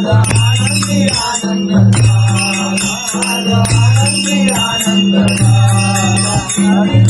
Anand Anand